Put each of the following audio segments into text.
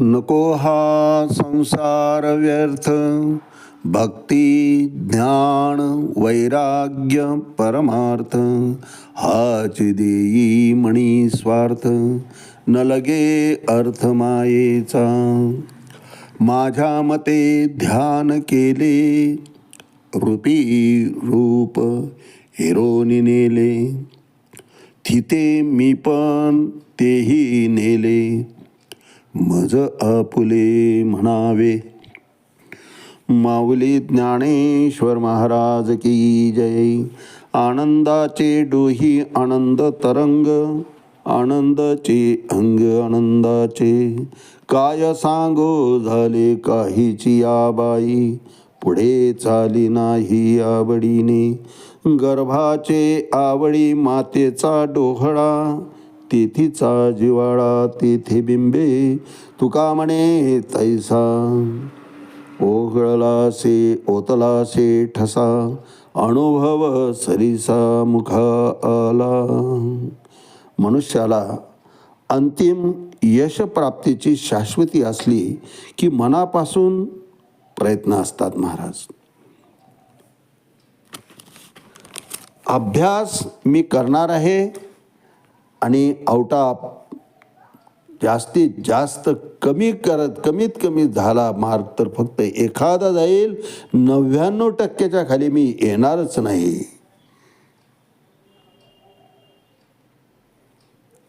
नको हा संसार व्यर्थ. भक्ती ज्ञान वैराग्य परमार्थ. हाच देई मणी स्वार्थ. न लगे अर्थ मायेचा. माझ्या मते ध्यान केले. रूपी रूप हिरोनी नेले. थिते मी पण तेही नेले. मज आपुले म्हणावे. माऊली ज्ञानेश्वर महाराज की जय. आनंदाचे डोही आनंद तरंग आनंदाचे अंग आनंदाचे. काय सांगो झाले काहीची आबाई पुढे चाली नाही आवडीने. गर्भाचे आवडी मातेचा डोहळा तेथीचा जिवाळा तेथे बिंबे तुका म्हणे तैसा. ओघळला से ओतला से ठसा अनुभव सरीसा मुखा आला. मनुष्याला अंतिम यशप्राप्तीची शाश्वती असली की मनापासून प्रयत्न असतात महाराज. अभ्यास मी करणार आहे. आणि आवटा जास्तीत जास्त कमी करत कमीत कमी झाला मार्क तर फक्त एखादा जाईल. नव्याण्णव टक्क्याच्या खाली मी येणारच नाही.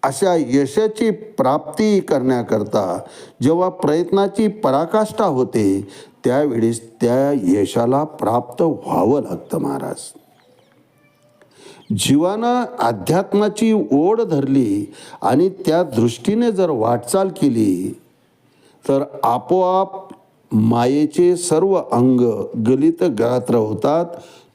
अशा यशाची प्राप्ती करण्याकरता जेव्हा प्रयत्नाची पराकाष्ठा होते त्यावेळेस त्या यशाला प्राप्त व्हावं लागतं महाराज. जीवानं अध्यात्माची ओढ धरली आणि त्या दृष्टीने जर वाटचाल केली तर आपोआप मायेचे सर्व अंग गलित गात्र होतात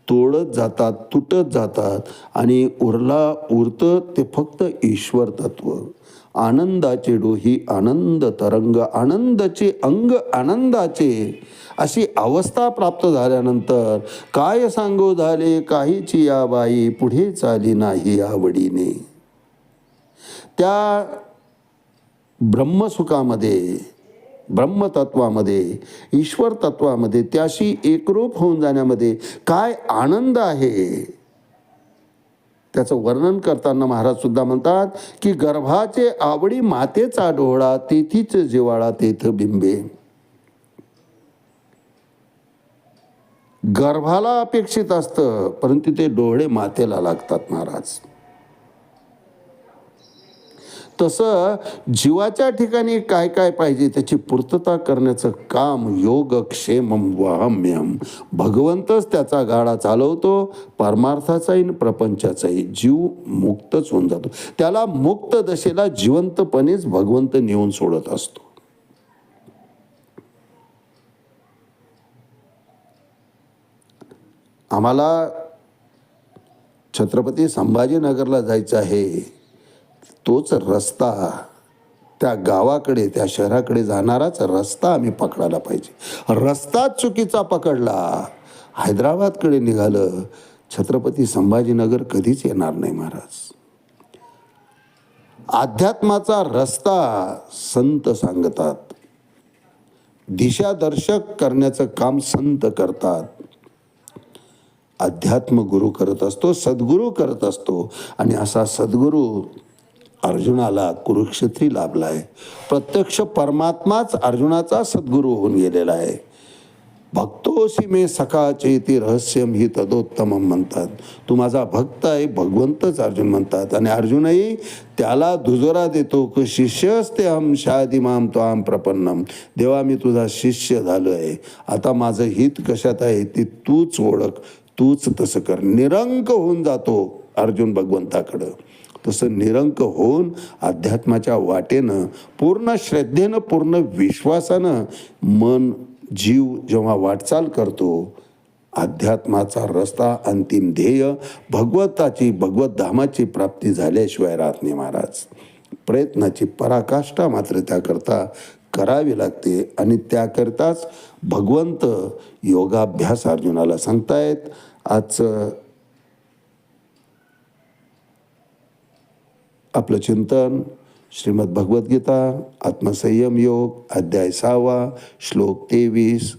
तोडत जातात तुटत जातात आणि उरला उरतं ते फक्त ईश्वर तत्व. आनंदाचे डोही आनंद तरंग आनंदाचे अंग आनंदाचे. अशी अवस्था प्राप्त झाल्यानंतर काय सांगू झाले? काहीची या बाई पुढे चाली नाही आवडीने. त्या ब्रह्मसुखामध्ये ब्रह्मतत्वामध्ये ईश्वर तत्वामध्ये त्याशी एकरूप होऊन जाण्यामध्ये काय आनंद आहे? त्याचं वर्णन करताना महाराज सुद्धा म्हणतात की गर्भाचे आवडी मातेचा डोळा तेथीच जिवाळा तेथ बिंबे. गर्भाला अपेक्षित असतं परंतु ते डोळे मातेला लागतात महाराज. तसं जीवाच्या ठिकाणी काय काय पाहिजे त्याची पूर्तता करण्याचं काम योग क्षेमम वाम्यम भगवंतच त्याचा गाडा चालवतो परमार्थाचाही आणि प्रपंचाचाही. जीव मुक्तच होऊन जातो. त्याला मुक्त दशेला जिवंतपणेच भगवंत नेऊन सोडत असतो. आम्हाला छत्रपती संभाजीनगरला जायचं आहे. तोच रस्ता. त्या गावाकडे त्या शहराकडे जाणाराच रस्ता आम्ही पकडायला पाहिजे. रस्ता चुकीचा पकडला. हैदराबादकडे निघालं. छत्रपती संभाजीनगर कधीच येणार नाही महाराज. अध्यात्माचा रस्ता संत सांगतात. दिशादर्शक करण्याचं काम संत करतात. अध्यात्म गुरु करत असतो सद्गुरू करत असतो. आणि असा सद्गुरू अर्जुनाला कुरुक्षेत्री लाभला आहे. प्रत्यक्ष परमात्माच अर्जुनाचा सद्गुरू होऊन गेलेला आहे. भक्तोशी मे सखाचे ते रहस्यम ही तदोत्तम म्हणतात. तू माझा भक्त आहे भगवंतच अर्जुन म्हणतात. आणि अर्जुनही त्याला दुजोरा देतो की शिष्य असते हम शादिमाम तो आम प्रपन्नम. देवा मी तुझा शिष्य झालो आहे. आता माझं हित कशात आहे ते तूच ओळख. तूच तसं कर. निरंक होऊन जातो अर्जुन भगवंताकडं. तसं निरंक होऊन अध्यात्माच्या वाटेनं पूर्ण श्रद्धेनं पूर्ण विश्वासानं मन जीव जेव्हा वाटचाल करतो अध्यात्माचा रस्ता अंतिम ध्येय भगवताची भगवतधामाची प्राप्ती झाल्याशिवाय राहत नाही महाराज. प्रयत्नाची पराकाष्ठा मात्र त्याकरता करावी लागते आणि त्याकरताच भगवंत योगाभ्यास अर्जुनाला सांगतायत आजचं आपलं चिंतन श्रीमद भगवद्गीता आत्मसंयम योग अध्याय सहावा श्लोक तेवीस.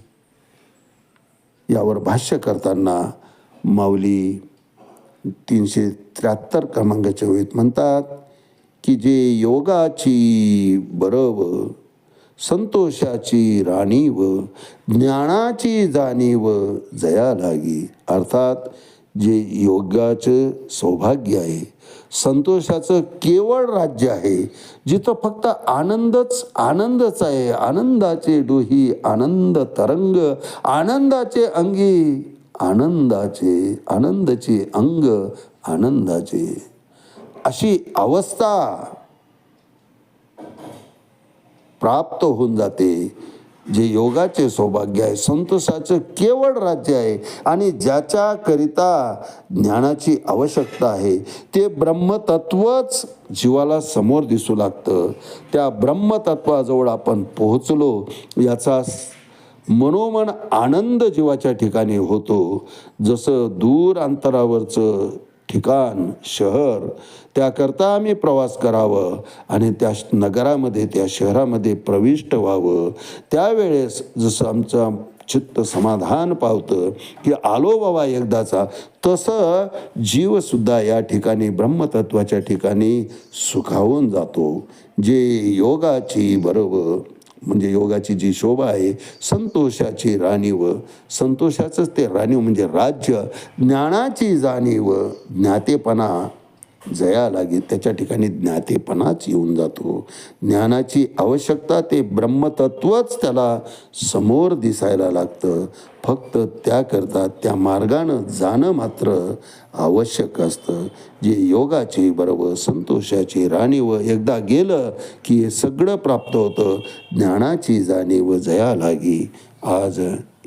यावर भाष्य करताना माऊली तीनशे त्र्याहत्तर क्रमांकाच्या वेळेत म्हणतात की जे योगाची बरव संतोषाची राणीव ज्ञानाची जाणीव जया लागी अर्थात जे योगाचं सौभाग्य आहे संतोषाचं केवळ राज्य आहे जिथं फक्त आनंदच आनंदच आहे. आनंदाचे डोही आनंद तरंग आनंदाचे अंगी आनंदाचे आनंदाचे अंग आनंदाचे. अशी अवस्था प्राप्त होऊन जाते. जे योगाचे सौभाग्य आहे संतोषाचं केवळ राज्य आहे आणि ज्याच्याकरिता ज्ञानाची आवश्यकता आहे ते ब्रह्मतत्वच जीवाला समोर दिसू लागतं. त्या ब्रह्मतत्वाजवळ आपण पोहोचलो याचा मनोमन आनंद जीवाच्या ठिकाणी होतो. जसं दूर अंतरावरचं ठिकाण शहर त्याकरता आम्ही प्रवास करावं आणि त्या श- नगरामध्ये त्या शहरामध्ये प्रविष्ट व्हावं. त्यावेळेस जसं आमचं चित्त समाधान पावतं की आलो बाबा एकदाचा तसं जीवसुद्धा या ठिकाणी ब्रह्मतत्वाच्या ठिकाणी सुखावून जातो. जे योगाची बरोबर म्हणजे योगाची जी शोभा आहे संतोषाची राणीव. संतोषाचंच ते राणीव म्हणजे राज्य. ज्ञानाची जाणीव ज्ञातेपणा. जया लागे त्याच्या ठिकाणी ज्ञातेपणाच येऊन जातो. ज्ञानाची आवश्यकता ते ब्रह्मतत्वच त्याला समोर दिसायला लागतं. फक्त त्याकरता त्या मार्गानं जाणं मात्र आवश्यक असतं. जे योगाची बरोबर संतोषाची राणीव एकदा गेलं की हे सगळं प्राप्त होतं. ज्ञानाची जाणीव जया लागी. आज